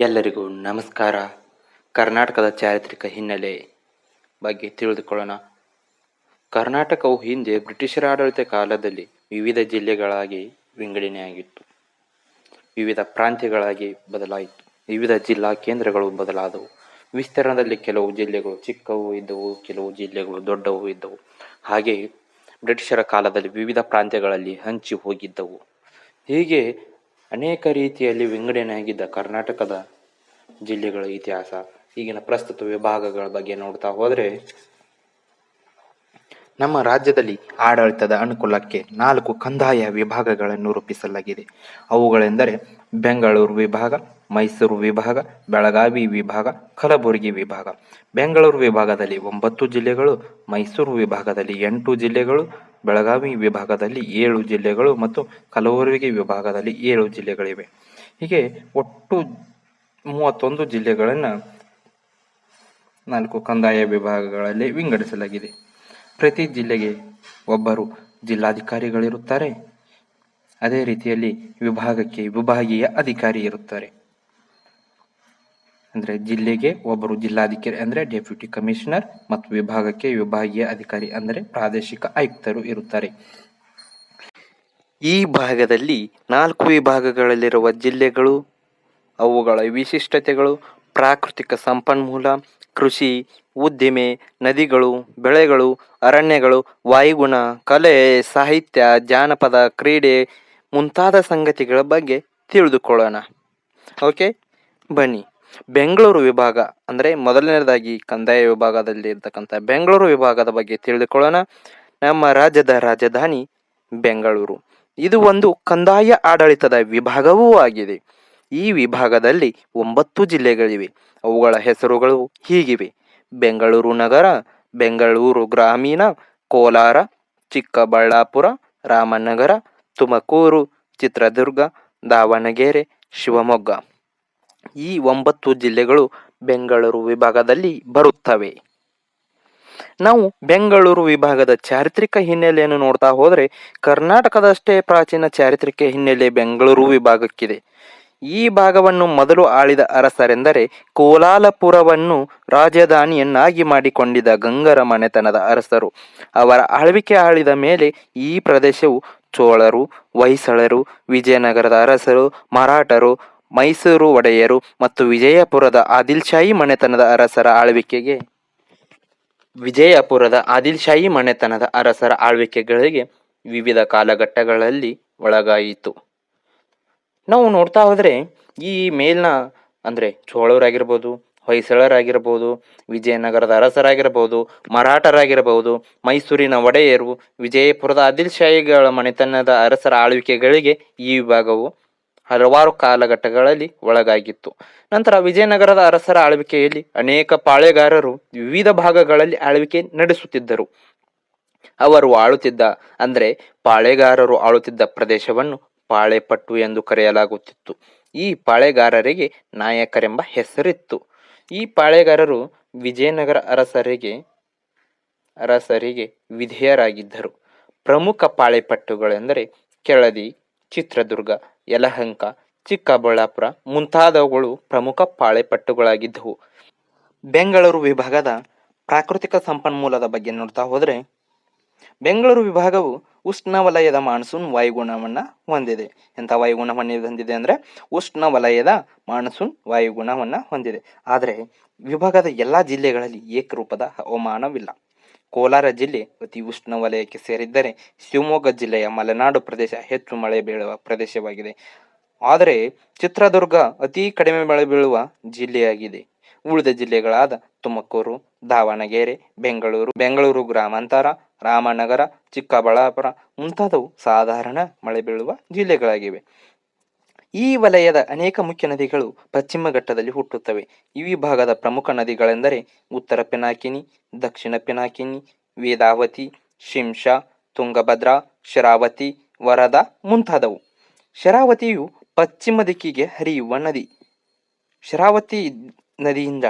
ಎಲ್ಲರಿಗೂ ನಮಸ್ಕಾರ. ಕರ್ನಾಟಕದ ಚಾರಿತ್ರಿಕ ಹಿನ್ನೆಲೆ ಬಗ್ಗೆ ತಿಳಿದುಕೊಳ್ಳೋಣ. ಕರ್ನಾಟಕವು ಹಿಂದೆ ಬ್ರಿಟಿಷರ ಆಡಳಿತ ಕಾಲದಲ್ಲಿ ವಿವಿಧ ಜಿಲ್ಲೆಗಳಾಗಿ ವಿಂಗಡಣೆಯಾಗಿತ್ತು. ವಿವಿಧ ಪ್ರಾಂತ್ಯಗಳಾಗಿ ಬದಲಾಯಿತು. ವಿವಿಧ ಜಿಲ್ಲಾ ಕೇಂದ್ರಗಳು ಬದಲಾದವು. ವಿಸ್ತೀರ್ಣದಲ್ಲಿ ಕೆಲವು ಜಿಲ್ಲೆಗಳು ಚಿಕ್ಕವು ಇದ್ದವು, ಕೆಲವು ಜಿಲ್ಲೆಗಳು ದೊಡ್ಡವು ಇದ್ದವು. ಹಾಗೆಯೇ ಬ್ರಿಟಿಷರ ಕಾಲದಲ್ಲಿ ವಿವಿಧ ಪ್ರಾಂತ್ಯಗಳಲ್ಲಿ ಹಂಚಿ ಹೋಗಿದ್ದವು. ಹೀಗೆ ಅನೇಕ ರೀತಿಯಲ್ಲಿ ವಿಂಗಡಣೆಯಾಗಿದ್ದ ಕರ್ನಾಟಕದ ಜಿಲ್ಲೆಗಳ ಇತಿಹಾಸ, ಈಗಿನ ಪ್ರಸ್ತುತ ವಿಭಾಗಗಳ ಬಗ್ಗೆ ನೋಡ್ತಾ ಹೋದರೆ ನಮ್ಮ ರಾಜ್ಯದಲ್ಲಿ ಆಡಳಿತದ ಅನುಕೂಲಕ್ಕೆ ನಾಲ್ಕು ಕಂದಾಯ ವಿಭಾಗಗಳನ್ನು ರೂಪಿಸಲಾಗಿದೆ. ಅವುಗಳೆಂದರೆ ಬೆಂಗಳೂರು ವಿಭಾಗ, ಮೈಸೂರು ವಿಭಾಗ, ಬೆಳಗಾವಿ ವಿಭಾಗ, ಕಲಬುರಗಿ ವಿಭಾಗ. ಬೆಂಗಳೂರು ವಿಭಾಗದಲ್ಲಿ ಒಂಬತ್ತು ಜಿಲ್ಲೆಗಳು, ಮೈಸೂರು ವಿಭಾಗದಲ್ಲಿ ಎಂಟು ಜಿಲ್ಲೆಗಳು ಬೆಳಗಾವಿ ವಿಭಾಗದಲ್ಲಿ ಏಳು ಜಿಲ್ಲೆಗಳು ಮತ್ತು ಕಲಬುರಗಿ ವಿಭಾಗದಲ್ಲಿ ಏಳು ಜಿಲ್ಲೆಗಳಿವೆ. ಹೀಗೆ ಒಟ್ಟು ಮೂವತ್ತೊಂದು ಜಿಲ್ಲೆಗಳನ್ನು ನಾಲ್ಕು ಕಂದಾಯ ವಿಭಾಗಗಳಲ್ಲಿ ವಿಂಗಡಿಸಲಾಗಿದೆ. ಪ್ರತಿ ಜಿಲ್ಲೆಗೆ ಒಬ್ಬರು ಜಿಲ್ಲಾಧಿಕಾರಿಗಳಿರುತ್ತಾರೆ. ಅದೇ ರೀತಿಯಲ್ಲಿ ವಿಭಾಗಕ್ಕೆ ವಿಭಾಗೀಯ ಅಧಿಕಾರಿ ಇರುತ್ತಾರೆ. ಅಂದರೆ ಜಿಲ್ಲೆಗೆ ಒಬ್ಬರು ಜಿಲ್ಲಾಧಿಕಾರಿ ಅಂದರೆ ಡೆಪ್ಯೂಟಿ ಕಮಿಷನರ್ ಮತ್ತು ವಿಭಾಗಕ್ಕೆ ವಿಭಾಗೀಯ ಅಧಿಕಾರಿ ಅಂದರೆ ಪ್ರಾದೇಶಿಕ ಆಯುಕ್ತರು ಇರುತ್ತಾರೆ. ಈ ಭಾಗದಲ್ಲಿ ನಾಲ್ಕು ವಿಭಾಗಗಳಲ್ಲಿರುವ ಜಿಲ್ಲೆಗಳು, ಅವುಗಳ ವಿಶಿಷ್ಟತೆಗಳು ಪ್ರಾಕೃತಿಕ ಸಂಪನ್ಮೂಲ, ಕೃಷಿ, ಉದ್ದಿಮೆ, ನದಿಗಳು, ಬೆಳೆಗಳು, ಅರಣ್ಯಗಳು, ವಾಯುಗುಣ, ಕಲೆ, ಸಾಹಿತ್ಯ, ಜಾನಪದ, ಕ್ರೀಡೆ ಮುಂತಾದ ಸಂಗತಿಗಳ ಬಗ್ಗೆ ತಿಳಿದುಕೊಳ್ಳೋಣ. ಓಕೆ ಬನ್ನಿ. ಬೆಂಗಳೂರು ವಿಭಾಗ ಅಂದರೆ ಮೊದಲನೇದಾಗಿ ಕಂದಾಯ ವಿಭಾಗದಲ್ಲಿ ಇರ್ತಕ್ಕಂಥ ಬೆಂಗಳೂರು ವಿಭಾಗದ ಬಗ್ಗೆ ತಿಳಿದುಕೊಳ್ಳೋಣ. ನಮ್ಮ ರಾಜ್ಯದ ರಾಜಧಾನಿ ಬೆಂಗಳೂರು. ಇದು ಒಂದು ಕಂದಾಯ ಆಡಳಿತದ ವಿಭಾಗವೂ ಆಗಿದೆ. ಈ ವಿಭಾಗದಲ್ಲಿ ಒಂಬತ್ತು ಜಿಲ್ಲೆಗಳಿವೆ. ಅವುಗಳ ಹೆಸರುಗಳು ಹೀಗಿವೆ. ಬೆಂಗಳೂರು ನಗರ, ಬೆಂಗಳೂರು ಗ್ರಾಮೀಣ, ಕೋಲಾರ, ಚಿಕ್ಕಬಳ್ಳಾಪುರ, ರಾಮನಗರ, ತುಮಕೂರು, ಚಿತ್ರದುರ್ಗ, ದಾವಣಗೆರೆ, ಶಿವಮೊಗ್ಗ. ಈ ಒಂಬತ್ತು ಜಿಲ್ಲೆಗಳು ಬೆಂಗಳೂರು ವಿಭಾಗದಲ್ಲಿ ಬರುತ್ತವೆ. ನಾವು ಬೆಂಗಳೂರು ವಿಭಾಗದ ಚಾರಿತ್ರಿಕ ಹಿನ್ನೆಲೆಯನ್ನು ನೋಡ್ತಾ ಹೋದರೆ ಕರ್ನಾಟಕದಷ್ಟೇ ಪ್ರಾಚೀನ ಚಾರಿತ್ರಿಕ ಹಿನ್ನೆಲೆ ಬೆಂಗಳೂರು ವಿಭಾಗಕ್ಕಿದೆ. ಈ ಭಾಗವನ್ನು ಮೊದಲು ಆಳಿದ ಅರಸರೆಂದರೆ ಕೋಲಾಲಪುರವನ್ನು ರಾಜಧಾನಿಯನ್ನಾಗಿ ಮಾಡಿಕೊಂಡಿದ್ದ ಗಂಗರ ಮನೆತನದ ಅರಸರು. ಅವರ ಆಳ್ವಿಕೆ ಆಳಿದ ಮೇಲೆ ಈ ಪ್ರದೇಶವು ಚೋಳರು, ಹೊಯ್ಸಳರು, ವಿಜಯನಗರದ ಅರಸರು, ಮರಾಠರು ಮೈಸೂರು ಒಡೆಯರು ಮತ್ತು ವಿಜಯಪುರದ ಆದಿಲ್ಶಾಹಿ ಮನೆತನದ ಅರಸರ ಆಳ್ವಿಕೆಗೆ ವಿಜಯಪುರದ ಆದಿಲ್ಶಾಹಿ ಮನೆತನದ ಅರಸರ ಆಳ್ವಿಕೆಗಳಿಗೆ ವಿವಿಧ ಕಾಲಘಟ್ಟಗಳಲ್ಲಿ ಒಳಗಾಯಿತು. ನಾವು ನೋಡ್ತಾ ಹೋದರೆ ಈ ಮೇಲಿನ ಅಂದರೆ ಚೋಳರಾಗಿರ್ಬೋದು, ಹೊಯ್ಸಳರಾಗಿರ್ಬೋದು, ವಿಜಯನಗರದ ಅರಸರಾಗಿರ್ಬೋದು, ಮರಾಠರಾಗಿರ್ಬೋದು, ಮೈಸೂರಿನ ಒಡೆಯರು, ವಿಜಯಪುರದ ಆದಿಲ್ಶಾಹಿಗಳ ಮನೆತನದ ಅರಸರ ಆಳ್ವಿಕೆಗಳಿಗೆ ಈ ವಿಭಾಗವು ಹಲವಾರು ಕಾಲಘಟ್ಟಗಳಲ್ಲಿ ಒಳಗಾಗಿತ್ತು. ನಂತರ ವಿಜಯನಗರದ ಅರಸರ ಆಳ್ವಿಕೆಯಲ್ಲಿ ಅನೇಕ ಪಾಳೆಗಾರರು ವಿವಿಧ ಭಾಗಗಳಲ್ಲಿ ಆಳ್ವಿಕೆ ನಡೆಸುತ್ತಿದ್ದರು. ಅವರು ಆಳುತ್ತಿದ್ದ, ಅಂದರೆ ಪಾಳೆಗಾರರು ಆಳುತ್ತಿದ್ದ ಪ್ರದೇಶವನ್ನು ಪಾಳೆಪಟ್ಟು ಎಂದು ಕರೆಯಲಾಗುತ್ತಿತ್ತು. ಈ ಪಾಳೆಗಾರರಿಗೆ ನಾಯಕರೆಂಬ ಹೆಸರಿತ್ತು. ಈ ಪಾಳೆಗಾರರು ವಿಜಯನಗರ ಅರಸರಿಗೆ ಅರಸರಿಗೆ ವಿಧೇಯರಾಗಿದ್ದರು. ಪ್ರಮುಖ ಪಾಳೆಪಟ್ಟುಗಳೆಂದರೆ ಕೆಳದಿ ಚಿತ್ರದುರ್ಗ, ಯಲಹಂಕ, ಚಿಕ್ಕಬಳ್ಳಾಪುರ ಮುಂತಾದವುಗಳು ಪ್ರಮುಖ ಪಾಳೆಪಟ್ಟುಗಳಾಗಿದ್ದವು. ಬೆಂಗಳೂರು ವಿಭಾಗದ ಪ್ರಾಕೃತಿಕ ಸಂಪನ್ಮೂಲದ ಬಗ್ಗೆ ನೋಡ್ತಾ ಹೋದರೆ, ಬೆಂಗಳೂರು ವಿಭಾಗವು ಉಷ್ಣವಲಯದ ಮಾನ್ಸೂನ್ ವಾಯುಗುಣವನ್ನು ಹೊಂದಿದೆ. ಎಂಥ ವಾಯುಗುಣವನ್ನು ಹೊಂದಿದೆ ಅಂದರೆ, ಉಷ್ಣವಲಯದ ಮಾನ್ಸೂನ್ ವಾಯುಗುಣವನ್ನು ಹೊಂದಿದೆ. ಆದರೆ, ವಿಭಾಗದ ಎಲ್ಲ ಜಿಲ್ಲೆಗಳಲ್ಲಿ ಏಕರೂಪದ ಹವಾಮಾನವಿಲ್ಲ. ಕೋಲಾರ ಜಿಲ್ಲೆ ಅತಿ ಉಷ್ಣವಲಯಕ್ಕೆ ಸೇರಿದ್ದರೆ ಶಿವಮೊಗ್ಗ ಜಿಲ್ಲೆಯ ಮಲೆನಾಡು ಪ್ರದೇಶ ಹೆಚ್ಚು ಮಳೆ ಬೀಳುವ ಪ್ರದೇಶವಾಗಿದೆ. ಆದರೆ ಚಿತ್ರದುರ್ಗ ಅತಿ ಕಡಿಮೆ ಮಳೆ ಬೀಳುವ ಜಿಲ್ಲೆಯಾಗಿದೆ. ಉಳಿದ ಜಿಲ್ಲೆಗಳಾದ ತುಮಕೂರು, ದಾವಣಗೆರೆ, ಬೆಂಗಳೂರು ಬೆಂಗಳೂರು ಗ್ರಾಮಾಂತರ, ರಾಮನಗರ, ಚಿಕ್ಕಬಳ್ಳಾಪುರ ಮುಂತಾದವು ಸಾಧಾರಣ ಮಳೆ ಬೀಳುವ ಜಿಲ್ಲೆಗಳಾಗಿವೆ. ಈ ವಲಯದ ಅನೇಕ ಮುಖ್ಯ ನದಿಗಳು ಪಶ್ಚಿಮ ಘಟ್ಟದಲ್ಲಿ ಹುಟ್ಟುತ್ತವೆ. ಈ ವಿಭಾಗದ ಪ್ರಮುಖ ನದಿಗಳೆಂದರೆ ಉತ್ತರ ಪಿನಾಕಿನಿ, ದಕ್ಷಿಣ ಪಿನಾಕಿನಿ, ವೇದಾವತಿ, ಶಿಂಷಾ, ತುಂಗಭದ್ರಾ, ಶರಾವತಿ, ವರದ ಮುಂತಾದವು. ಶರಾವತಿಯು ಪಶ್ಚಿಮ ದಿಕ್ಕಿಗೆ ಹರಿಯುವ ನದಿ. ಶರಾವತಿ ನದಿಯಿಂದ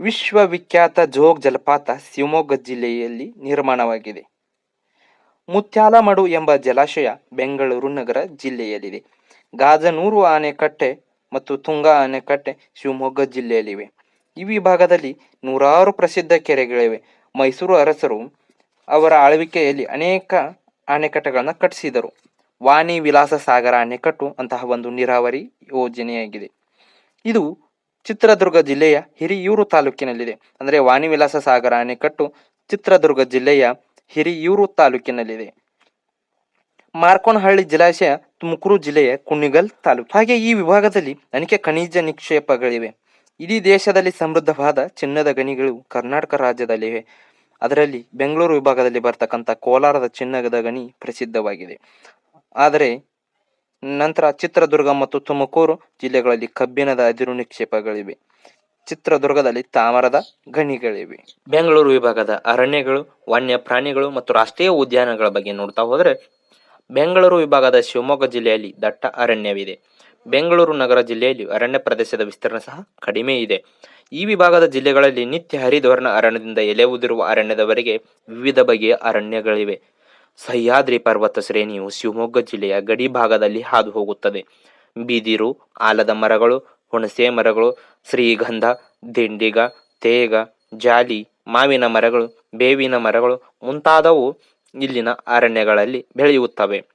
ವಿಶ್ವವಿಖ್ಯಾತ ಜೋಗ್ ಜಲಪಾತ ಶಿವಮೊಗ್ಗ ಜಿಲ್ಲೆಯಲ್ಲಿ ನಿರ್ಮಾಣವಾಗಿದೆ. ಮುತ್ಯಾಲಮಡು ಎಂಬ ಜಲಾಶಯ ಬೆಂಗಳೂರು ನಗರ ಜಿಲ್ಲೆಯಲ್ಲಿದೆ. ಗಾಜನೂರು ಆನೆಕಟ್ಟೆ ಮತ್ತು ತುಂಗಾ ಆನೆಕಟ್ಟೆ ಶಿವಮೊಗ್ಗ ಜಿಲ್ಲೆಯಲ್ಲಿವೆ. ಈ ವಿಭಾಗದಲ್ಲಿ ನೂರಾರು ಪ್ರಸಿದ್ಧ ಕೆರೆಗಳಿವೆ. ಮೈಸೂರು ಅರಸರು ಅವರ ಆಳ್ವಿಕೆಯಲ್ಲಿ ಅನೇಕ ಅಣೆಕಟ್ಟೆಗಳನ್ನು ಕಟ್ಟಿಸಿದರು. ವಾಣಿ ವಿಲಾಸ ಸಾಗರ ಅಣೆಕಟ್ಟು ಅಂತಹ ಒಂದು ನೀರಾವರಿ ಯೋಜನೆಯಾಗಿದೆ. ಇದು ಚಿತ್ರದುರ್ಗ ಜಿಲ್ಲೆಯ ಹಿರಿಯೂರು ತಾಲೂಕಿನಲ್ಲಿದೆ. ಅಂದರೆ ವಾಣಿ ವಿಲಾಸ ಸಾಗರ ಅಣೆಕಟ್ಟು ಚಿತ್ರದುರ್ಗ ಜಿಲ್ಲೆಯ ಹಿರಿಯೂರು ತಾಲೂಕಿನಲ್ಲಿದೆ. ಮಾರ್ಕೋನಹಳ್ಳಿ ಜಲಾಶಯ ತುಮಕೂರು ಜಿಲ್ಲೆಯ ಕುಣಿಗಲ್ ತಾಲೂಕು. ಹಾಗೆ ಈ ವಿಭಾಗದಲ್ಲಿ ಅನೇಕ ಖನಿಜ ನಿಕ್ಷೇಪಗಳಿವೆ. ಇಡೀ ದೇಶದಲ್ಲಿ ಸಮೃದ್ಧವಾದ ಚಿನ್ನದ ಗಣಿಗಳು ಕರ್ನಾಟಕ ರಾಜ್ಯದಲ್ಲಿವೆ. ಅದರಲ್ಲಿ ಬೆಂಗಳೂರು ವಿಭಾಗದಲ್ಲಿ ಬರ್ತಕ್ಕಂಥ ಕೋಲಾರದ ಚಿನ್ನದ ಗಣಿ ಪ್ರಸಿದ್ಧವಾಗಿದೆ. ಆದರೆ ನಂತರ ಚಿತ್ರದುರ್ಗ ಮತ್ತು ತುಮಕೂರು ಜಿಲ್ಲೆಗಳಲ್ಲಿ ಕಬ್ಬಿಣದ ಅದಿರು ನಿಕ್ಷೇಪಗಳಿವೆ. ಚಿತ್ರದುರ್ಗದಲ್ಲಿ ತಾಮರದ ಗಣಿಗಳಿವೆ. ಬೆಂಗಳೂರು ವಿಭಾಗದ ಅರಣ್ಯಗಳು ವನ್ಯ ಪ್ರಾಣಿಗಳು ಮತ್ತು ರಾಷ್ಟ್ರೀಯ ಉದ್ಯಾನಗಳ ಬಗ್ಗೆ ನೋಡ್ತಾ ಹೋದರೆ ಬೆಂಗಳೂರು ವಿಭಾಗದ ಶಿವಮೊಗ್ಗ ಜಿಲ್ಲೆಯಲ್ಲಿ ದಟ್ಟ ಅರಣ್ಯವಿದೆ. ಬೆಂಗಳೂರು ನಗರ ಜಿಲ್ಲೆಯಲ್ಲಿ ಅರಣ್ಯ ಪ್ರದೇಶದ ವಿಸ್ತೀರ್ಣ ಸಹ ಕಡಿಮೆ ಇದೆ. ಈ ವಿಭಾಗದ ಜಿಲ್ಲೆಗಳಲ್ಲಿ ನಿತ್ಯ ಹರಿದ್ವರ್ಣ ಅರಣ್ಯದಿಂದ ಎಲೆ ಉದಿರುವ ಅರಣ್ಯದವರೆಗೆ ವಿವಿಧ ಬಗೆಯ ಅರಣ್ಯಗಳಿವೆ. ಸಹ್ಯಾದ್ರಿ ಪರ್ವತ ಶ್ರೇಣಿಯು ಶಿವಮೊಗ್ಗ ಜಿಲ್ಲೆಯ ಗಡಿ ಭಾಗದಲ್ಲಿ ಹಾದು ಹೋಗುತ್ತದೆ ಬಿದಿರು, ಆಲದ ಮರಗಳು, ಹುಣಸೆ ಮರಗಳು, ಶ್ರೀಗಂಧ, ದಿಂಡಿಗ, ತೇಗ, ಜಾಲಿ, ಮಾವಿನ ಮರಗಳು, ಬೇವಿನ ಮರಗಳು ಮುಂತಾದವು ಇಲ್ಲಿನ ಅರಣ್ಯಗಳಲ್ಲಿ ಬೆಳೆಯುತ್ತವೆ.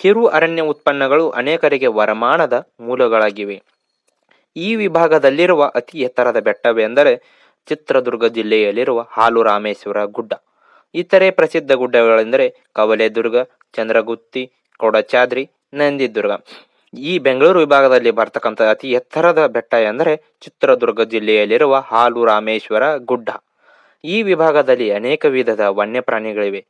ಕಿರು ಅರಣ್ಯ ಉತ್ಪನ್ನಗಳು ಅನೇಕರಿಗೆ ವರಮಾನದ ಮೂಲಗಳಾಗಿವೆ. ಈ ವಿಭಾಗದಲ್ಲಿರುವ ಅತಿ ಎತ್ತರದ ಬೆಟ್ಟವೆಂದರೆ ಚಿತ್ರದುರ್ಗ ಜಿಲ್ಲೆಯಲ್ಲಿರುವ ಹಾಲು ರಾಮೇಶ್ವರ ಗುಡ್ಡ. ಇತರೆ ಪ್ರಸಿದ್ಧ ಗುಡ್ಡಗಳೆಂದರೆ ಕವಲೆದುರ್ಗ, ಚಂದ್ರಗುತ್ತಿ, ಕೊಡಚಾದ್ರಿ, ನಂದಿದುರ್ಗ. ಈ ಬೆಂಗಳೂರು ವಿಭಾಗದಲ್ಲಿ ಬರ್ತಕ್ಕಂಥ ಅತಿ ಎತ್ತರದ ಬೆಟ್ಟ ಎಂದರೆ ಚಿತ್ರದುರ್ಗ ಜಿಲ್ಲೆಯಲ್ಲಿರುವ ಹಾಲು ರಾಮೇಶ್ವರ ಗುಡ್ಡ. ಈ ವಿಭಾಗದಲ್ಲಿ ಅನೇಕ ವಿಧದ ವನ್ಯಪ್ರಾಣಿಗಳಿವೆ.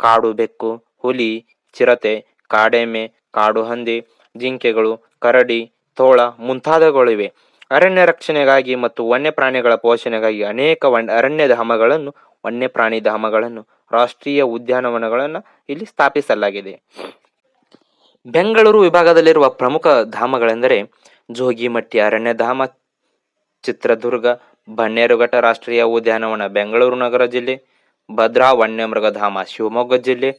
ಕಾಡು ಬೆಕ್ಕು, ಹುಲಿ, ಚಿರತೆ ಕಾಡೆಮ್ಮೆ ಕಾಡು ಹಂದಿ, ಜಿಂಕೆಗಳು, ಕರಡಿ, ತೋಳ ಮುಂತಾದವುಗಳಿವೆ. ಅರಣ್ಯ ರಕ್ಷಣೆಗಾಗಿ ಮತ್ತು ವನ್ಯಪ್ರಾಣಿಗಳ ಪೋಷಣೆಗಾಗಿ ಅನೇಕ ವನ್ ಅರಣ್ಯ ಧಾಮಗಳನ್ನು ವನ್ಯಪ್ರಾಣಿ ಧಾಮಗಳನ್ನು, ರಾಷ್ಟ್ರೀಯ ಉದ್ಯಾನವನಗಳನ್ನು ಇಲ್ಲಿ ಸ್ಥಾಪಿಸಲಾಗಿದೆ. ಬೆಂಗಳೂರು ವಿಭಾಗದಲ್ಲಿರುವ ಪ್ರಮುಖ ಧಾಮಗಳೆಂದರೆ ಜೋಗಿಮಟ್ಟಿ ಅರಣ್ಯಧಾಮ, ಚಿತ್ರದುರ್ಗ, ಬನ್ನೇರುಘಟ್ಟ ರಾಷ್ಟ್ರೀಯ ಉದ್ಯಾನವನ, ಬೆಂಗಳೂರು ನಗರ ಜಿಲ್ಲೆ ಭದ್ರಾ ವನ್ಯಮೃಗಧಾಮ ಶಿವಮೊಗ್ಗ ಜಿಲ್ಲೆ.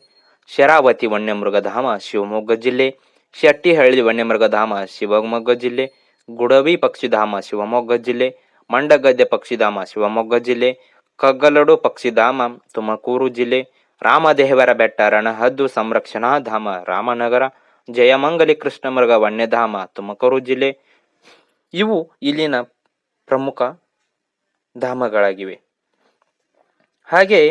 ಶರಾವತಿ ವನ್ಯಮೃಗಧಾಮ ಶಿವಮೊಗ್ಗ ಜಿಲ್ಲೆ. ಶೆಟ್ಟಿಹಳ್ಳಿ ವನ್ಯಮೃಗಧಾಮ ಶಿವಮೊಗ್ಗ ಜಿಲ್ಲೆ. ಗುಡವಿ ಪಕ್ಷಿಧಾಮ, ಶಿವಮೊಗ್ಗ ಜಿಲ್ಲೆ. ಮಂಡಗದ್ದೆ ಪಕ್ಷಿಧಾಮ, ಶಿವಮೊಗ್ಗ ಜಿಲ್ಲೆ. ಕಗ್ಗಲಡು ಪಕ್ಷಿಧಾಮ, ತುಮಕೂರು ಜಿಲ್ಲೆ. ರಾಮದೇವರ ಬೆಟ್ಟ, ರಣಹದ್ದು ಸಂರಕ್ಷಣಾ ಧಾಮ, ರಾಮನಗರ. ಜಯಮಂಗಲಿ ಕೃಷ್ಣಮೃಗ ವನ್ಯಧಾಮ, ತುಮಕೂರು ಜಿಲ್ಲೆ. ಇವು ಇಲ್ಲಿನ ಪ್ರಮುಖ ಧಾಮಗಳಾಗಿವೆ. ಹಾಗೆ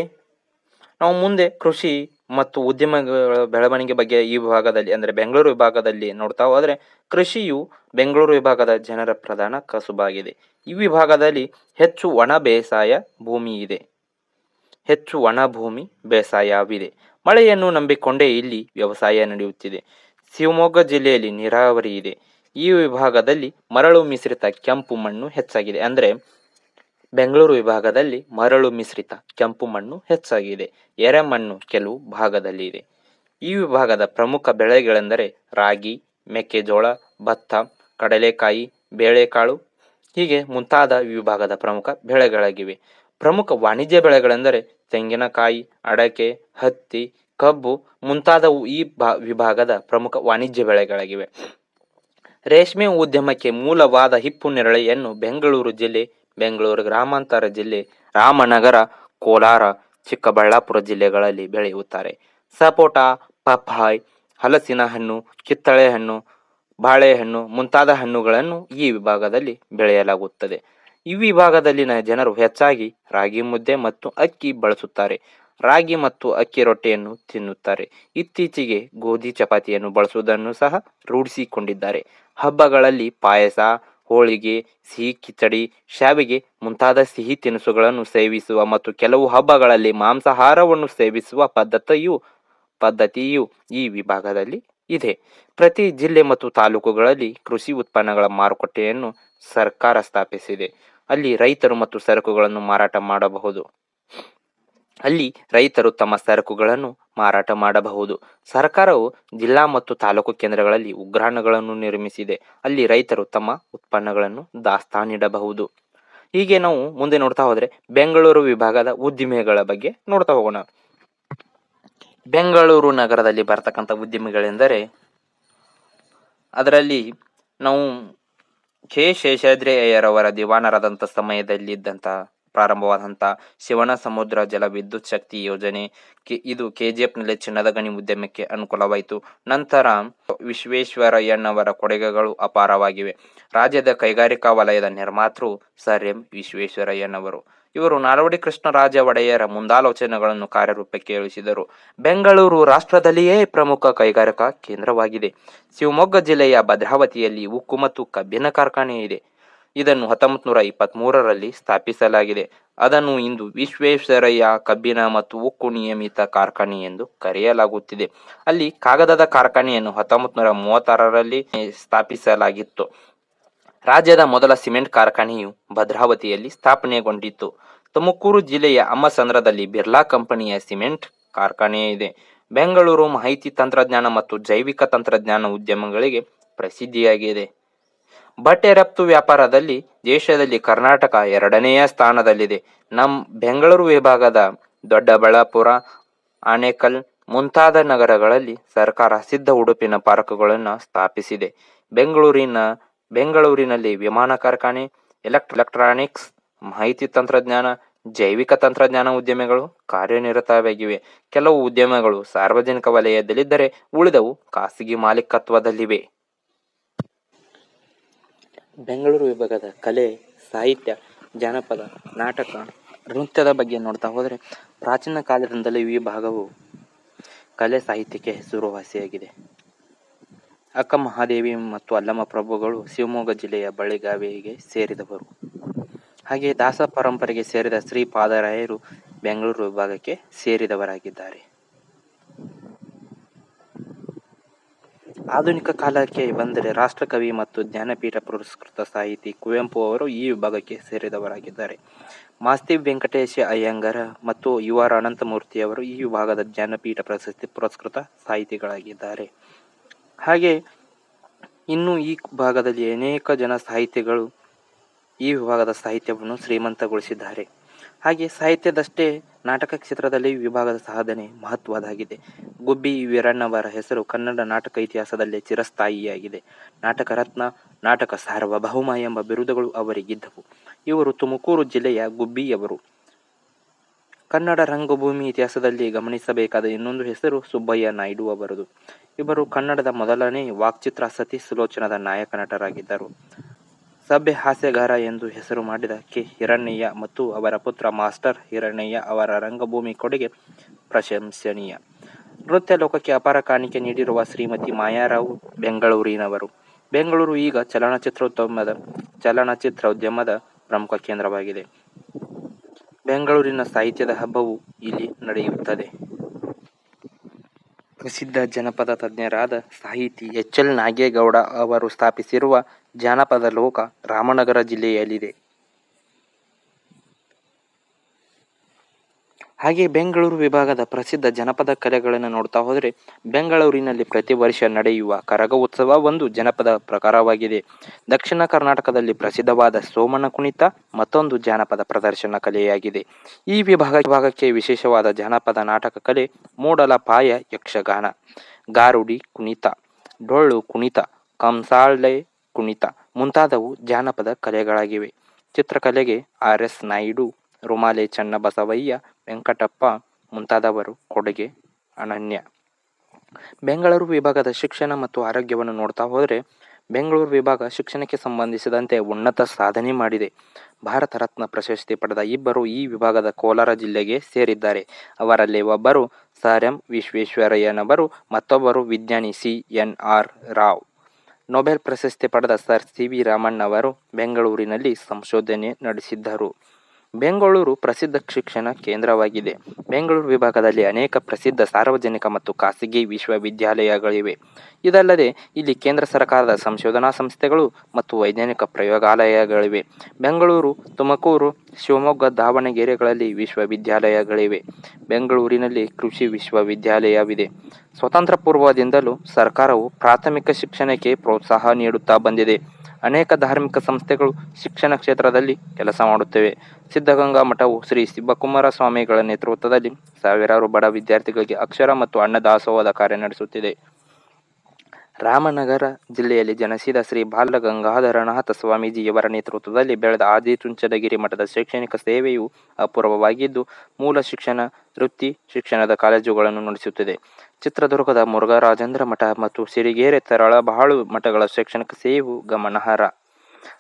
ನಾವು ಮುಂದೆ ಕೃಷಿ ಮತ್ತು ಉದ್ಯಮಗಳ ಬೆಳವಣಿಗೆ ಬಗ್ಗೆ ಈ ವಿಭಾಗದಲ್ಲಿ, ಅಂದರೆ ಬೆಂಗಳೂರು ವಿಭಾಗದಲ್ಲಿ ನೋಡ್ತಾ ಹೋದರೆ ಕೃಷಿಯು ಬೆಂಗಳೂರು ವಿಭಾಗದ ಜನರ ಪ್ರಧಾನ ಕಸುಬಾಗಿದೆ. ಈ ವಿಭಾಗದಲ್ಲಿ ಹೆಚ್ಚು ಒಣ ಬೇಸಾಯ ಭೂಮಿ ಇದೆ. ಹೆಚ್ಚು ಒಣ ಭೂಮಿ ಬೇಸಾಯವಿದೆ. ಮಳೆಯನ್ನು ನಂಬಿಕೊಂಡೇ ಇಲ್ಲಿ ವ್ಯವಸಾಯ ನಡೆಯುತ್ತಿದೆ. ಶಿವಮೊಗ್ಗ ಜಿಲ್ಲೆಯಲ್ಲಿ ನೀರಾವರಿ ಇದೆ. ಈ ವಿಭಾಗದಲ್ಲಿ ಮರಳು ಮಿಶ್ರಿತ ಕೆಂಪು ಮಣ್ಣು ಹೆಚ್ಚಾಗಿದೆ. ಅಂದರೆ ಬೆಂಗಳೂರು ವಿಭಾಗದಲ್ಲಿ ಮರಳು ಮಿಶ್ರಿತ ಕೆಂಪು ಮಣ್ಣು ಹೆಚ್ಚಾಗಿದೆ. ಎರೆಮಣ್ಣು ಕೆಲವು ಭಾಗದಲ್ಲಿ ಇದೆ. ಈ ವಿಭಾಗದ ಪ್ರಮುಖ ಬೆಳೆಗಳೆಂದರೆ ರಾಗಿ, ಮೆಕ್ಕೆಜೋಳ, ಭತ್ತ, ಕಡಲೆಕಾಯಿ, ಬೇಳೆಕಾಳು ಹೀಗೆ ಮುಂತಾದ ವಿಭಾಗದ ಪ್ರಮುಖ ಬೆಳೆಗಳಾಗಿವೆ. ಪ್ರಮುಖ ವಾಣಿಜ್ಯ ಬೆಳೆಗಳೆಂದರೆ ತೆಂಗಿನಕಾಯಿ, ಅಡಕೆ, ಹತ್ತಿ, ಕಬ್ಬು ಮುಂತಾದವು ಈ ಭಾ ವಿಭಾಗದ ಪ್ರಮುಖ ವಾಣಿಜ್ಯ ಬೆಳೆಗಳಾಗಿವೆ. ರೇಷ್ಮೆ ಉದ್ಯಮಕ್ಕೆ ಮೂಲವಾದ ಹಿಪ್ಪು ನೆರಳೆಯನ್ನು ಬೆಂಗಳೂರು ಜಿಲ್ಲೆ ಬೆಂಗಳೂರು ಗ್ರಾಮಾಂತರ ಜಿಲ್ಲೆ ರಾಮನಗರ, ಕೋಲಾರ, ಚಿಕ್ಕಬಳ್ಳಾಪುರ ಜಿಲ್ಲೆಗಳಲ್ಲಿ ಬೆಳೆಯುತ್ತಾರೆ. ಸಪೋಟ, ಪಪ್ಪಾಯ್ ಹಲಸಿನ ಹಣ್ಣು ಕಿತ್ತಳೆ ಹಣ್ಣು ಬಾಳೆಹಣ್ಣು ಮುಂತಾದ ಹಣ್ಣುಗಳನ್ನು ಈ ವಿಭಾಗದಲ್ಲಿ ಬೆಳೆಯಲಾಗುತ್ತದೆ. ಈ ವಿಭಾಗದಲ್ಲಿನ ಜನರು ಹೆಚ್ಚಾಗಿ ರಾಗಿ ಮುದ್ದೆ ಮತ್ತು ಅಕ್ಕಿ ಬಳಸುತ್ತಾರೆ. ರಾಗಿ ಮತ್ತು ಅಕ್ಕಿ ರೊಟ್ಟಿಯನ್ನು ತಿನ್ನುತ್ತಾರೆ. ಇತ್ತೀಚೆಗೆ ಗೋಧಿ ಚಪಾತಿಯನ್ನು ಬಳಸುವುದನ್ನು ಸಹ ರೂಢಿಸಿಕೊಂಡಿದ್ದಾರೆ. ಹಬ್ಬಗಳಲ್ಲಿ ಪಾಯಸ ಹೋಳಿಗೆ, ಸಿಹಿ ಕಿಚಡಿ, ಶಾವಿಗೆ ಮುಂತಾದ ಸಿಹಿ ತಿನಿಸುಗಳನ್ನು ಸೇವಿಸುವ ಮತ್ತು ಕೆಲವು ಹಬ್ಬಗಳಲ್ಲಿ ಮಾಂಸಾಹಾರವನ್ನು ಸೇವಿಸುವ ಪದ್ಧತಿಯು ಪದ್ಧತಿಯು ಈ ವಿಭಾಗದಲ್ಲಿ ಇದೆ. ಪ್ರತಿ ಜಿಲ್ಲೆ ಮತ್ತು ತಾಲೂಕುಗಳಲ್ಲಿ ಕೃಷಿ ಉತ್ಪನ್ನಗಳ ಮಾರುಕಟ್ಟೆಯನ್ನು ಸರ್ಕಾರ ಸ್ಥಾಪಿಸಿದೆ. ಅಲ್ಲಿ ರೈತರು ಮತ್ತು ಸರಕುಗಳನ್ನು ಮಾರಾಟ ಮಾಡಬಹುದು. ಅಲ್ಲಿ ರೈತರು ತಮ್ಮ ಸರಕುಗಳನ್ನು ಮಾರಾಟ ಮಾಡಬಹುದು. ಸರ್ಕಾರವು ಜಿಲ್ಲಾ ಮತ್ತು ತಾಲೂಕು ಕೇಂದ್ರಗಳಲ್ಲಿ ಉಗ್ರಾಣಗಳನ್ನು ನಿರ್ಮಿಸಿದೆ. ಅಲ್ಲಿ ರೈತರು ತಮ್ಮ ಉತ್ಪನ್ನಗಳನ್ನು ದಾಸ್ತಾನಿಡಬಹುದು ಹೀಗೆ ನಾವು ಮುಂದೆ ನೋಡ್ತಾ ಹೋದರೆ ಬೆಂಗಳೂರು ವಿಭಾಗದ ಉದ್ದಿಮೆಗಳ ಬಗ್ಗೆ ನೋಡ್ತಾ ಹೋಗೋಣ. ಬೆಂಗಳೂರು ನಗರದಲ್ಲಿ ಬರ್ತಕ್ಕಂಥ ಉದ್ದಿಮೆಗಳೆಂದರೆ ಅದರಲ್ಲಿ ನಾವು ಕೆ. ಶೇಷಾದ್ರಿಯರವರ ದಿವಾನರಾದಂಥ ಸಮಯದಲ್ಲಿದ್ದಂಥ ಪ್ರಾರಂಭವಾದಂಥ ಶಿವನ ಸಮುದ್ರ ಜಲ ವಿದ್ಯುತ್ ಶಕ್ತಿ ಯೋಜನೆ ಕೆ, ಇದು ಕೆ ಜಿ ಎಫ್ನಲ್ಲಿ ಚಿನ್ನದ ಗಣಿ ಉದ್ಯಮಕ್ಕೆ ಅನುಕೂಲವಾಯಿತು. ನಂತರ ವಿಶ್ವೇಶ್ವರಯ್ಯನವರ ಕೊಡುಗೆಗಳು ಅಪಾರವಾಗಿವೆ. ರಾಜ್ಯದ ಕೈಗಾರಿಕಾ ವಲಯದ ನಿರ್ಮಾತೃ ಸರ್ ಎಂ ವಿಶ್ವೇಶ್ವರಯ್ಯನವರು. ಇವರು ನಾಲ್ವಡಿ ಕೃಷ್ಣರಾಜ ಒಡೆಯರ ಮುಂದಾಲೋಚನೆಗಳನ್ನು ಕಾರ್ಯರೂಪಕ್ಕೆ ಇಳಿಸಿದರು. ಬೆಂಗಳೂರು ರಾಷ್ಟ್ರದಲ್ಲಿಯೇ ಪ್ರಮುಖ ಕೈಗಾರಿಕಾ ಕೇಂದ್ರವಾಗಿದೆ. ಶಿವಮೊಗ್ಗ ಜಿಲ್ಲೆಯ ಭದ್ರಾವತಿಯಲ್ಲಿ ಉಕ್ಕು ಮತ್ತು ಕಬ್ಬಿನ ಕಾರ್ಖಾನೆ ಇದೆ. ಇದನ್ನು ಹತ್ತೊಂಬತ್ತು ನೂರ ಇಪ್ಪತ್ತ್ಮೂರರಲ್ಲಿ ಸ್ಥಾಪಿಸಲಾಗಿದೆ. ಅದನ್ನು ಇಂದು ವಿಶ್ವೇಶ್ವರಯ್ಯ ಕಬ್ಬಿನ ಮತ್ತು ಉಕ್ಕು ನಿಯಮಿತ ಕಾರ್ಖಾನೆ ಎಂದು ಕರೆಯಲಾಗುತ್ತಿದೆ. ಅಲ್ಲಿ ಕಾಗದದ ಕಾರ್ಖಾನೆಯನ್ನು ಹತ್ತೊಂಬತ್ತು ನೂರ ಮೂವತ್ತಾರರಲ್ಲಿ ಸ್ಥಾಪಿಸಲಾಗಿತ್ತು. ರಾಜ್ಯದ ಮೊದಲ ಸಿಮೆಂಟ್ ಕಾರ್ಖಾನೆಯು ಭದ್ರಾವತಿಯಲ್ಲಿ ಸ್ಥಾಪನೆಗೊಂಡಿತ್ತು. ತುಮಕೂರು ಜಿಲ್ಲೆಯ ಅಮ್ಮಸಂದ್ರದಲ್ಲಿ ಬಿರ್ಲಾ ಕಂಪನಿಯ ಸಿಮೆಂಟ್ ಕಾರ್ಖಾನೆ ಇದೆ. ಬೆಂಗಳೂರು ಮಾಹಿತಿ ತಂತ್ರಜ್ಞಾನ ಮತ್ತು ಜೈವಿಕ ತಂತ್ರಜ್ಞಾನ ಉದ್ಯಮಗಳಿಗೆ ಪ್ರಸಿದ್ಧಿಯಾಗಿದೆ. ಬಟ್ಟೆ ರಫ್ತು ವ್ಯಾಪಾರದಲ್ಲಿ ದೇಶದಲ್ಲಿ ಕರ್ನಾಟಕ ಎರಡನೆಯ ಸ್ಥಾನದಲ್ಲಿದೆ. ನಮ್ಮ ಬೆಂಗಳೂರು ವಿಭಾಗದ ದೊಡ್ಡಬಳ್ಳಾಪುರ, ಆನೇಕಲ್ ಮುಂತಾದ ನಗರಗಳಲ್ಲಿ ಸರ್ಕಾರ ಸಿದ್ಧ ಉಡುಪಿನ ಪಾರ್ಕ್ಗಳನ್ನು ಸ್ಥಾಪಿಸಿದೆ. ಬೆಂಗಳೂರಿನ, ಬೆಂಗಳೂರಿನಲ್ಲಿ ವಿಮಾನ ಕಾರ್ಖಾನೆ, ಎಲೆಕ್ಟ್, ಎಲೆಕ್ಟ್ರಾನಿಕ್ಸ್, ಮಾಹಿತಿ ತಂತ್ರಜ್ಞಾನ, ಜೈವಿಕ ತಂತ್ರಜ್ಞಾನ ಉದ್ಯಮಗಳು ಕಾರ್ಯನಿರತವಾಗಿವೆ. ಕೆಲವು ಉದ್ಯಮಗಳು ಸಾರ್ವಜನಿಕ ವಲಯದಲ್ಲಿದ್ದರೆ ಉಳಿದವು ಖಾಸಗಿ ಮಾಲೀಕತ್ವದಲ್ಲಿವೆ. ಬೆಂಗಳೂರು ವಿಭಾಗದ ಕಲೆ, ಸಾಹಿತ್ಯ, ಜಾನಪದ, ನಾಟಕ, ನೃತ್ಯದ ಬಗ್ಗೆ ನೋಡ್ತಾ ಹೋದರೆ ಪ್ರಾಚೀನ ಕಾಲದಿಂದಲೇ ಈ ಭಾಗವು ಕಲೆ ಸಾಹಿತ್ಯಕ್ಕೆ ಹೆಸರುವಾಸಿಯಾಗಿದೆ. ಅಕ್ಕ ಮಹಾದೇವಿ ಮತ್ತು ಅಲ್ಲಮ್ಮ ಪ್ರಭುಗಳು ಶಿವಮೊಗ್ಗ ಜಿಲ್ಲೆಯ ಬಳಿಗಾವಿಗೆ ಸೇರಿದವರು. ಹಾಗೆ ದಾಸ ಪರಂಪರೆಗೆ ಸೇರಿದ ಶ್ರೀ ಪಾದರಾಯರು ಬೆಂಗಳೂರು ವಿಭಾಗಕ್ಕೆ ಸೇರಿದವರಾಗಿದ್ದಾರೆ. ಆಧುನಿಕ ಕಾಲಕ್ಕೆ ಬಂದರೆ ರಾಷ್ಟ್ರಕವಿ ಮತ್ತು ಜ್ಞಾನಪೀಠ ಪುರಸ್ಕೃತ ಸಾಹಿತಿ ಕುವೆಂಪು ಅವರು ಈ ವಿಭಾಗಕ್ಕೆ ಸೇರಿದವರಾಗಿದ್ದಾರೆ. ಮಾಸ್ತಿ ವೆಂಕಟೇಶ ಅಯ್ಯಂಗರ ಮತ್ತು ಯು ಆರ್ ಅನಂತಮೂರ್ತಿಯವರು ಈ ವಿಭಾಗದ ಜ್ಞಾನಪೀಠ ಪ್ರಶಸ್ತಿ ಪುರಸ್ಕೃತ ಸಾಹಿತಿಗಳಾಗಿದ್ದಾರೆ. ಹಾಗೆ ಇನ್ನು ಈ ಭಾಗದಲ್ಲಿ ಅನೇಕ ಜನ ಸಾಹಿತಿಗಳು ಈ ವಿಭಾಗದ ಸಾಹಿತ್ಯವನ್ನು ಶ್ರೀಮಂತಗೊಳಿಸಿದ್ದಾರೆ. ಹಾಗೆ ಸಾಹಿತ್ಯದಷ್ಟೇ ನಾಟಕ ಕ್ಷೇತ್ರದಲ್ಲಿ ವಿಭಾಗದ ಸಾಧನೆ ಮಹತ್ವದಾಗಿದೆ ಗುಬ್ಬಿ ವೀರಣ್ಣವರ ಹೆಸರು ಕನ್ನಡ ನಾಟಕ ಇತಿಹಾಸದಲ್ಲಿ ಚಿರಸ್ಥಾಯಿಯಾಗಿದೆ. ನಾಟಕ ರತ್ನ, ನಾಟಕ ಸಾರ್ವಭೌಮ ಎಂಬ ಬಿರುದುಗಳು ಅವರಿಗಿದ್ದವು. ಇವರು ತುಮಕೂರು ಜಿಲ್ಲೆಯ ಗುಬ್ಬಿಯವರು. ಕನ್ನಡ ರಂಗಭೂಮಿ ಇತಿಹಾಸದಲ್ಲಿ ಗಮನಿಸಬೇಕಾದ ಇನ್ನೊಂದು ಹೆಸರು ಸುಬ್ಬಯ್ಯ ನಾಯ್ಡು ಅವರದು. ಇವರು ಕನ್ನಡದ ಮೊದಲನೇ ವಾಕ್ಚಿತ್ರ ಸತಿ ಸುಲೋಚನದ ನಾಯಕ ನಟರಾಗಿದ್ದರು. ಸಭ್ಯ ಹಾಸ್ಯಗಾರ ಎಂದು ಹೆಸರು ಮಾಡಿದ ಕೆ. ಹಿರಣ್ಣಯ್ಯ ಮತ್ತು ಅವರ ಪುತ್ರ ಮಾಸ್ಟರ್ ಹಿರಣ್ಣಯ್ಯ ಅವರ ರಂಗಭೂಮಿ ಕೊಡುಗೆ ಪ್ರಶಂಸನೀಯ. ನೃತ್ಯ ಲೋಕಕ್ಕೆ ಅಪಾರ ಕಾಣಿಕೆ ನೀಡಿರುವ ಶ್ರೀಮತಿ ಮಾಯಾರಾವ್ ಬೆಂಗಳೂರಿನವರು. ಬೆಂಗಳೂರು ಈಗ ಚಲನಚಿತ್ರೋದ್ಯಮದ ಚಲನಚಿತ್ರೋದ್ಯಮದ ಪ್ರಮುಖ ಕೇಂದ್ರವಾಗಿದೆ. ಬೆಂಗಳೂರಿನ ಸಾಹಿತ್ಯದ ಹಬ್ಬವು ಇಲ್ಲಿ ನಡೆಯುತ್ತದೆ. ಪ್ರಸಿದ್ಧ ಜನಪದ ತಜ್ಞರಾದ ಸಾಹಿತಿ ಎಚ್. ಎಲ್. ನಾಗೇಗೌಡ ಅವರು ಸ್ಥಾಪಿಸಿರುವ ಜಾನಪದ ಲೋಕ ರಾಮನಗರ ಜಿಲ್ಲೆಯಲ್ಲಿದೆ. ಹಾಗೆ ಬೆಂಗಳೂರು ವಿಭಾಗದ ಪ್ರಸಿದ್ಧ ಜನಪದ ಕಲೆಗಳನ್ನು ನೋಡ್ತಾ ಹೋದರೆ, ಬೆಂಗಳೂರಿನಲ್ಲಿ ಪ್ರತಿ ವರ್ಷ ನಡೆಯುವ ಕರಗ ಉತ್ಸವ ಒಂದು ಜನಪದ ಪ್ರಕಾರವಾಗಿದೆ. ದಕ್ಷಿಣ ಕರ್ನಾಟಕದಲ್ಲಿ ಪ್ರಸಿದ್ಧವಾದ ಸೋಮನ ಕುಣಿತ ಮತ್ತೊಂದು ಜಾನಪದ ಪ್ರದರ್ಶನ ಕಲೆಯಾಗಿದೆ. ಈ ವಿಭಾಗ ವಿಭಾಗಕ್ಕೆ ವಿಶೇಷವಾದ ಜಾನಪದ ನಾಟಕ ಕಲೆ ಮೂಡಲ ಪಾಯ ಯಕ್ಷಗಾನ, ಗಾರುಡಿ ಕುಣಿತ, ಡೊಳ್ಳು ಕುಣಿತ ಕಂಸಾಳೆ ಕುಣಿತ ಮುಂತಾದವು ಜಾನಪದ ಕಲೆಗಳಾಗಿವೆ. ಚಿತ್ರಕಲೆಗೆ ಆರ್ ಎಸ್ ನಾಯ್ಡು, ರುಮಾಲೆ ಚನ್ನಬಸವಯ್ಯ, ವೆಂಕಟಪ್ಪ ಮುಂತಾದವರು ಕೊಡುಗೆ ಅನನ್ಯ. ಬೆಂಗಳೂರು ವಿಭಾಗದ ಶಿಕ್ಷಣ ಮತ್ತು ಆರೋಗ್ಯವನ್ನು ನೋಡ್ತಾ ಹೋದರೆ, ಬೆಂಗಳೂರು ವಿಭಾಗ ಶಿಕ್ಷಣಕ್ಕೆ ಸಂಬಂಧಿಸಿದಂತೆ ಉನ್ನತ ಸಾಧನೆ ಮಾಡಿದೆ. ಭಾರತ ರತ್ನ ಪ್ರಶಸ್ತಿ ಪಡೆದ ಇಬ್ಬರು ಈ ವಿಭಾಗದ ಕೋಲಾರ ಜಿಲ್ಲೆಗೆ ಸೇರಿದ್ದಾರೆ. ಅವರಲ್ಲಿ ಒಬ್ಬರು ಸರ್ ಎಂ ವಿಶ್ವೇಶ್ವರಯ್ಯನವರು, ಮತ್ತೊಬ್ಬರು ವಿಜ್ಞಾನಿ C N R Rao. Nobel ಪ್ರಶಸ್ತಿ ಪಡೆದ ಸರ್ ಸಿ ವಿ ರಾಮಣ್ಣವರು ಬೆಂಗಳೂರಿನಲ್ಲಿ ಸಂಶೋಧನೆ ನಡೆಸಿದ್ದರು. ಬೆಂಗಳೂರು ಪ್ರಸಿದ್ಧ ಶಿಕ್ಷಣ ಕೇಂದ್ರವಾಗಿದೆ. ಬೆಂಗಳೂರು ವಿಭಾಗದಲ್ಲಿ ಅನೇಕ ಪ್ರಸಿದ್ಧ ಸಾರ್ವಜನಿಕ ಮತ್ತು ಖಾಸಗಿ ವಿಶ್ವವಿದ್ಯಾಲಯಗಳಿವೆ. ಇದಲ್ಲದೆ, ಇಲ್ಲಿ ಕೇಂದ್ರ ಸರ್ಕಾರದ ಸಂಶೋಧನಾ ಸಂಸ್ಥೆಗಳು ಮತ್ತು ವೈಜ್ಞಾನಿಕ ಪ್ರಯೋಗಾಲಯಗಳಿವೆ. ಬೆಂಗಳೂರು, ತುಮಕೂರು, ಶಿವಮೊಗ್ಗ, ದಾವಣಗೆರೆಗಳಲ್ಲಿ ವಿಶ್ವವಿದ್ಯಾಲಯಗಳಿವೆ. ಬೆಂಗಳೂರಿನಲ್ಲಿ ಕೃಷಿ ವಿಶ್ವವಿದ್ಯಾಲಯವಿದೆ. ಸ್ವತಂತ್ರ ಪೂರ್ವದಿಂದಲೂ ಸರ್ಕಾರವು ಪ್ರಾಥಮಿಕ ಶಿಕ್ಷಣಕ್ಕೆ ಪ್ರೋತ್ಸಾಹ ನೀಡುತ್ತಾ ಬಂದಿದೆ. ಅನೇಕ ಧಾರ್ಮಿಕ ಸಂಸ್ಥೆಗಳು ಶಿಕ್ಷಣ ಕ್ಷೇತ್ರದಲ್ಲಿ ಕೆಲಸ ಮಾಡುತ್ತವೆ. ಸಿದ್ಧಗಂಗಾ ಮಠವು ಶ್ರೀ ಶಿವಕುಮಾರ ಸ್ವಾಮಿಗಳ ನೇತೃತ್ವದಲ್ಲಿ ಸಾವಿರಾರು ಬಡ ವಿದ್ಯಾರ್ಥಿಗಳಿಗೆ ಅಕ್ಷರ ಮತ್ತು ಅನ್ನದಾಸೋಹದ ಕಾರ್ಯ ನಡೆಸುತ್ತಿದೆ. ರಾಮನಗರ ಜಿಲ್ಲೆಯಲ್ಲಿ ಜನಿಸಿದ ಶ್ರೀ ಬಾಲಗಂಗಾಧರನಾಥ ಸ್ವಾಮೀಜಿಯವರ ನೇತೃತ್ವದಲ್ಲಿ ಬೆಳೆದ ಆದಿಚುಂಚನಗಿರಿ ಮಠದ ಶೈಕ್ಷಣಿಕ ಸೇವೆಯು ಅಪೂರ್ವವಾಗಿದ್ದು, ಮೂಲ ಶಿಕ್ಷಣ, ವೃತ್ತಿ ಶಿಕ್ಷಣದ ಕಾಲೇಜುಗಳನ್ನು ನಡೆಸುತ್ತಿದೆ. ಚಿತ್ರದುರ್ಗದ ಮುರುಘರಾಜೇಂದ್ರ ಮಠ ಮತ್ತು ಸಿರಿಗೆರೆ ತರಳಬಾಳು ಮಠಗಳ ಶೈಕ್ಷಣಿಕ ಸೇವೆಯು ಗಮನಾರ್ಹ.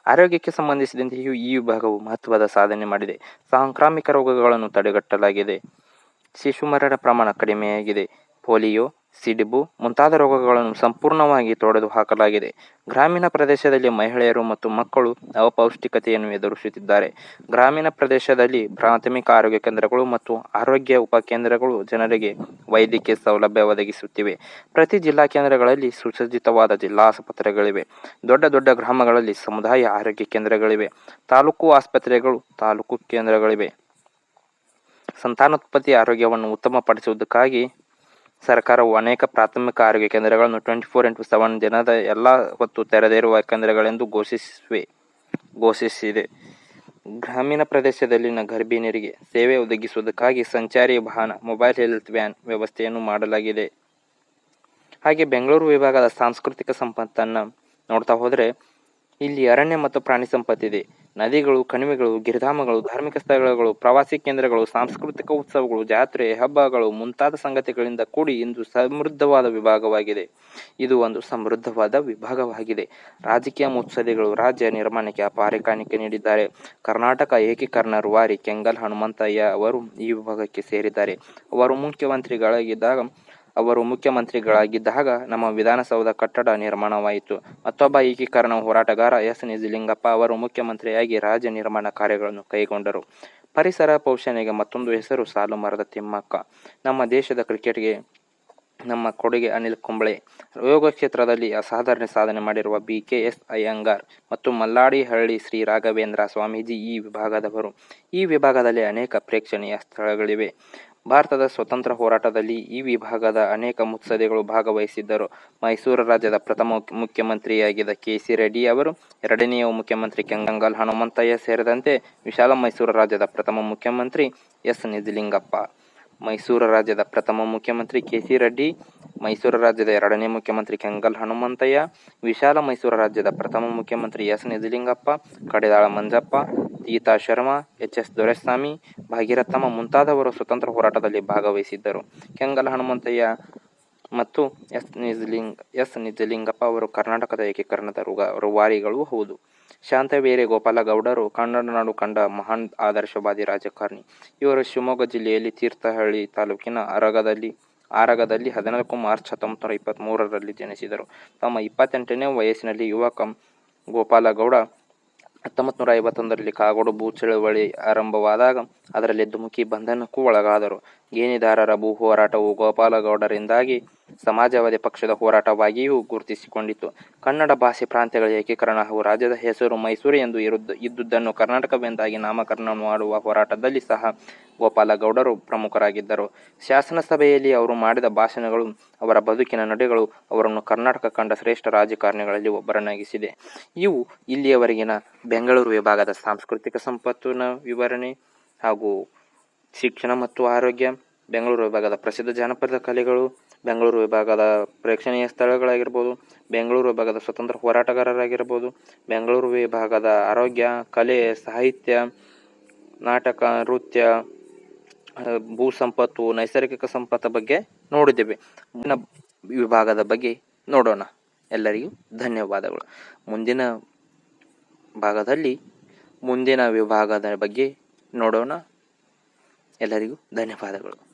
ಆರೋಗ್ಯಕ್ಕೆ ಸಂಬಂಧಿಸಿದಂತೆಯೂ ಈ ವಿಭಾಗವು ಮಹತ್ವದ ಸಾಧನೆ ಮಾಡಿದೆ. ಸಾಂಕ್ರಾಮಿಕ ರೋಗಗಳನ್ನು ತಡೆಗಟ್ಟಲಾಗಿದೆ. ಶಿಶು ಮರಣ ಪ್ರಮಾಣ ಕಡಿಮೆಯಾಗಿದೆ. ಪೋಲಿಯೋ ಸಿಡಿಬು ಮುಂತಾದ ರೋಗಗಳನ್ನು ಸಂಪೂರ್ಣವಾಗಿ ತೊಡೆದು ಹಾಕಲಾಗಿದೆ. ಗ್ರಾಮೀಣ ಪ್ರದೇಶದಲ್ಲಿ ಮಹಿಳೆಯರು ಮತ್ತು ಮಕ್ಕಳು ಅಪೌಷ್ಟಿಕತೆಯನ್ನು ಎದುರಿಸುತ್ತಿದ್ದಾರೆ. ಗ್ರಾಮೀಣ ಪ್ರದೇಶದಲ್ಲಿ ಪ್ರಾಥಮಿಕ ಆರೋಗ್ಯ ಕೇಂದ್ರಗಳು ಮತ್ತು ಆರೋಗ್ಯ ಉಪಕೇಂದ್ರಗಳು ಜನರಿಗೆ ವೈದ್ಯಕೀಯ ಸೌಲಭ್ಯ ಒದಗಿಸುತ್ತಿವೆ. ಪ್ರತಿ ಜಿಲ್ಲಾ ಕೇಂದ್ರಗಳಲ್ಲಿ ಸುಸಜ್ಜಿತವಾದ ಜಿಲ್ಲಾ ಆಸ್ಪತ್ರೆಗಳಿವೆ. ದೊಡ್ಡ ದೊಡ್ಡ ಗ್ರಾಮಗಳಲ್ಲಿ ಸಮುದಾಯ ಆರೋಗ್ಯ ಕೇಂದ್ರಗಳಿವೆ. ತಾಲೂಕು ಆಸ್ಪತ್ರೆಗಳು ತಾಲೂಕು ಕೇಂದ್ರಗಳಿವೆ. ಸಂತಾನೋತ್ಪತ್ತಿ ಆರೋಗ್ಯವನ್ನು ಉತ್ತಮಪಡಿಸುವುದಕ್ಕಾಗಿ ಸರ್ಕಾರವು ಅನೇಕ ಪ್ರಾಥಮಿಕ ಆರೋಗ್ಯ ಕೇಂದ್ರಗಳನ್ನು ಟ್ವೆಂಟಿ ಫೋರ್ ಇಂಟು ಸೆವೆನ್ ದಿನದ ಎಲ್ಲ ಹೊತ್ತು ತೆರೆದಿರುವ ಕೇಂದ್ರಗಳೆಂದು ಘೋಷಿಸಿವೆ, ಘೋಷಿಸಿದೆ. ಗ್ರಾಮೀಣ ಪ್ರದೇಶದಲ್ಲಿನ ಗರ್ಭಿಣಿಯರಿಗೆ ಸೇವೆ ಒದಗಿಸುವುದಕ್ಕಾಗಿ ಸಂಚಾರಿ ವಾಹನ ಮೊಬೈಲ್ ಹೆಲ್ತ್ ವ್ಯಾನ್ ವ್ಯವಸ್ಥೆಯನ್ನು ಮಾಡಲಾಗಿದೆ. ಹಾಗೆ ಬೆಂಗಳೂರು ವಿಭಾಗದ ಸಾಂಸ್ಕೃತಿಕ ಸಂಪತ್ತನ್ನು ನೋಡ್ತಾ ಹೋದರೆ ಇಲ್ಲಿ ಅರಣ್ಯ ಮತ್ತು ಪ್ರಾಣಿ ಸಂಪತ್ತಿದೆ. ನದಿಗಳು, ಕಣಿವೆಗಳು, ಗಿರಿಧಾಮಗಳು, ಧಾರ್ಮಿಕ ಸ್ಥಳಗಳು, ಪ್ರವಾಸಿ ಕೇಂದ್ರಗಳು, ಸಾಂಸ್ಕೃತಿಕ ಉತ್ಸವಗಳು, ಜಾತ್ರೆ, ಹಬ್ಬಗಳು ಮುಂತಾದ ಸಂಗತಿಗಳಿಂದ ಕೂಡಿ ಇಂದು ಸಮೃದ್ಧವಾದ ವಿಭಾಗವಾಗಿದೆ. ಇದು ಒಂದು ಸಮೃದ್ಧವಾದ ವಿಭಾಗವಾಗಿದೆ. ರಾಜಕೀಯ ಮುತ್ಸದಿಗಳು ರಾಜ್ಯ ನಿರ್ಮಾಣಕ್ಕೆ ಅಪಾರ ಕಾಣಿಕೆ ನೀಡಿದ್ದಾರೆ. ಕರ್ನಾಟಕ ಏಕೀಕರಣ ರುವಾರಿ ಕೆಂಗಲ್ ಹನುಮಂತಯ್ಯ ಅವರು ಈ ವಿಭಾಗಕ್ಕೆ ಸೇರಿದ್ದಾರೆ. ಅವರು ಮುಖ್ಯಮಂತ್ರಿಗಳಾಗಿದ್ದಾಗ ಅವರು ಮುಖ್ಯಮಂತ್ರಿಗಳಾಗಿದ್ದಾಗ ನಮ್ಮ ವಿಧಾನಸೌಧ ಕಟ್ಟಡ ನಿರ್ಮಾಣವಾಯಿತು. ಮತ್ತೊಬ್ಬ ಏಕೀಕರಣ ಹೋರಾಟಗಾರ ಎಸ್ ನಿಜಲಿಂಗಪ್ಪ ಅವರು ಮುಖ್ಯಮಂತ್ರಿಯಾಗಿ ರಾಜ್ಯ ನಿರ್ಮಾಣ ಕಾರ್ಯಗಳನ್ನು ಕೈಗೊಂಡರು. ಪರಿಸರ ಪೋಷಣೆಗೆ ಮತ್ತೊಂದು ಹೆಸರು ಸಾಲು ಮರದ ತಿಮ್ಮಕ್ಕ. ನಮ್ಮ ದೇಶದ ಕ್ರಿಕೆಟ್ಗೆ ನಮ್ಮ ಕೊಡುಗೆ ಅನಿಲ್ ಕುಂಬಳೆ. ಯೋಗ ಕ್ಷೇತ್ರದಲ್ಲಿ ಅಸಾಧಾರಣ ಸಾಧನೆ ಮಾಡಿರುವ ಬಿ ಕೆ ಎಸ್ ಅಯ್ಯಂಗಾರ್ ಮತ್ತು ಮಲ್ಲಾಡಿಹಳ್ಳಿ ಶ್ರೀ ರಾಘವೇಂದ್ರ ಸ್ವಾಮೀಜಿ ಈ ವಿಭಾಗದವರು. ಈ ವಿಭಾಗದಲ್ಲಿ ಅನೇಕ ಪ್ರೇಕ್ಷಣೀಯ ಸ್ಥಳಗಳಿವೆ. ಭಾರತದ ಸ್ವತಂತ್ರ ಹೋರಾಟದಲ್ಲಿ ಈ ವಿಭಾಗದ ಅನೇಕ ಮುತ್ಸದ್ದಿಗಳು ಭಾಗವಹಿಸಿದ್ದರು. ಮೈಸೂರು ರಾಜ್ಯದ ಪ್ರಥಮ ಮುಖ್ಯಮಂತ್ರಿಯಾಗಿದ್ದ ಕೆ ಸಿ ರೆಡ್ಡಿ ಅವರು ಎರಡನೆಯ ಮುಖ್ಯಮಂತ್ರಿ ಕೆಂಗಂಗಲ್ ಹನುಮಂತಯ್ಯ ಸೇರಿದಂತೆ ವಿಶಾಲ ಮೈಸೂರು ರಾಜ್ಯದ ಪ್ರಥಮ ಮುಖ್ಯಮಂತ್ರಿ ಎಸ್. ನಿಜಲಿಂಗಪ್ಪ ಮೈಸೂರು ರಾಜ್ಯದ ಪ್ರಥಮ ಮುಖ್ಯಮಂತ್ರಿ ಕೆ ಸಿ ರೆಡ್ಡಿ, ಮೈಸೂರು ರಾಜ್ಯದ ಎರಡನೇ ಮುಖ್ಯಮಂತ್ರಿ ಕೆಂಗಲ್ ಹನುಮಂತಯ್ಯ, ವಿಶಾಲ ಮೈಸೂರು ರಾಜ್ಯದ ಪ್ರಥಮ ಮುಖ್ಯಮಂತ್ರಿ S. Nijalingappa Kadidal Manjappa Geetha Sharma, H. S. Doreswamy, Bhagirathamma ಮುಂತಾದವರು ಸ್ವತಂತ್ರ ಹೋರಾಟದಲ್ಲಿ ಭಾಗವಹಿಸಿದ್ದರು. ಕೆಂಗಲ್ ಹನುಮಂತಯ್ಯ ಮತ್ತು ಎಸ್. ನಿಜಲಿಂಗ್ ಎಸ್. ನಿಜಲಿಂಗಪ್ಪ ಅವರು ಕರ್ನಾಟಕದ ಏಕೀಕರಣದ ರುಗ, ರೂವಾರಿಗಳೂ ಹೌದು. ಶಾಂತವೇರೆ ಗೋಪಾಲಗೌಡರು ಕನ್ನಡ ನಾಡು ಕಂಡ ಮಹಾನ್ ಆದರ್ಶವಾದಿ ರಾಜಕಾರಣಿ. ಇವರು ಶಿವಮೊಗ್ಗ ಜಿಲ್ಲೆಯಲ್ಲಿ ತೀರ್ಥಹಳ್ಳಿ ತಾಲೂಕಿನ ಅರಗದಲ್ಲಿ, ಆರಗದಲ್ಲಿ ಹದಿನಾಲ್ಕು ಮಾರ್ಚ್ ಹತ್ತೊಂಬತ್ತು ನೂರ ಜನಿಸಿದರು. ತಮ್ಮ ಇಪ್ಪತ್ತೆಂಟನೇ ವಯಸ್ಸಿನಲ್ಲಿ ಯುವಕ ಗೋಪಾಲಗೌಡ ಹತ್ತೊಂಬತ್ತು ನೂರ ಐವತ್ತೊಂದರಲ್ಲಿ ಕಾಗೋಡು ಭೂ ಚಳವಳಿ ಆರಂಭವಾದಾಗ ಅದರಲ್ಲಿ ಧುಮುಕಿ ಬಂಧನಕ್ಕೂ ಒಳಗಾದರು. ಗೇಣಿದಾರರ ಭೂ ಹೋರಾಟವು ಗೋಪಾಲಗೌಡರಿಂದಾಗಿ ಸಮಾಜವಾದಿ ಪಕ್ಷದ ಹೋರಾಟವಾಗಿಯೂ ಗುರುತಿಸಿಕೊಂಡಿತು. ಕನ್ನಡ ಭಾಷೆ ಪ್ರಾಂತ್ಯಗಳ ಏಕೀಕರಣ ಹಾಗೂ ರಾಜ್ಯದ ಹೆಸರು ಮೈಸೂರು ಎಂದು ಇರುದ್ ಇದ್ದುದನ್ನು ಕರ್ನಾಟಕವೆಂದಾಗಿ ನಾಮಕರಣ ಮಾಡುವ ಹೋರಾಟದಲ್ಲಿ ಸಹ ಗೋಪಾಲಗೌಡರು ಪ್ರಮುಖರಾಗಿದ್ದರು. ಶಾಸನ ಸಭೆಯಲ್ಲಿ ಅವರು ಮಾಡಿದ ಭಾಷಣಗಳು, ಅವರ ಬದುಕಿನ ನಡೆಗಳು, ಅವರನ್ನು ಕರ್ನಾಟಕ ಕಂಡ ಶ್ರೇಷ್ಠ ರಾಜಕಾರಣಿಗಳಲ್ಲಿ ಒಬ್ಬರನ್ನಾಗಿಸಿದೆ. ಇವು ಇಲ್ಲಿಯವರೆಗಿನ ಬೆಂಗಳೂರು ವಿಭಾಗದ ಸಾಂಸ್ಕೃತಿಕ ಸಂಪತ್ತಿನ ವಿವರಣೆ. ಹಾಗೂ ಶಿಕ್ಷಣ ಮತ್ತು ಆರೋಗ್ಯ, ಬೆಂಗಳೂರು ವಿಭಾಗದ ಪ್ರಸಿದ್ಧ ಜಾನಪದ ಕಲೆಗಳು, ಬೆಂಗಳೂರು ವಿಭಾಗದ ಪ್ರೇಕ್ಷಣೀಯ ಸ್ಥಳಗಳಾಗಿರ್ಬೋದು, ಬೆಂಗಳೂರು ವಿಭಾಗದ ಸ್ವತಂತ್ರ ಹೋರಾಟಗಾರರಾಗಿರ್ಬೋದು, ಬೆಂಗಳೂರು ವಿಭಾಗದ ಆರೋಗ್ಯ, ಕಲೆ, ಸಾಹಿತ್ಯ, ನಾಟಕ, ನೃತ್ಯ ಭೂ ಸಂಪತ್ತು, ನೈಸರ್ಗಿಕ ಸಂಪತ್ತ ಬಗ್ಗೆ ನೋಡಿದ್ದೇವೆ. ಮುಂದಿನ ವಿಭಾಗದ ಬಗ್ಗೆ ನೋಡೋಣ. ಎಲ್ಲರಿಗೂ ಧನ್ಯವಾದಗಳು. ಮುಂದಿನ ಭಾಗದಲ್ಲಿ ಮುಂದಿನ ವಿಭಾಗದ ಬಗ್ಗೆ ನೋಡೋಣ. ಎಲ್ಲರಿಗೂ ಧನ್ಯವಾದಗಳು.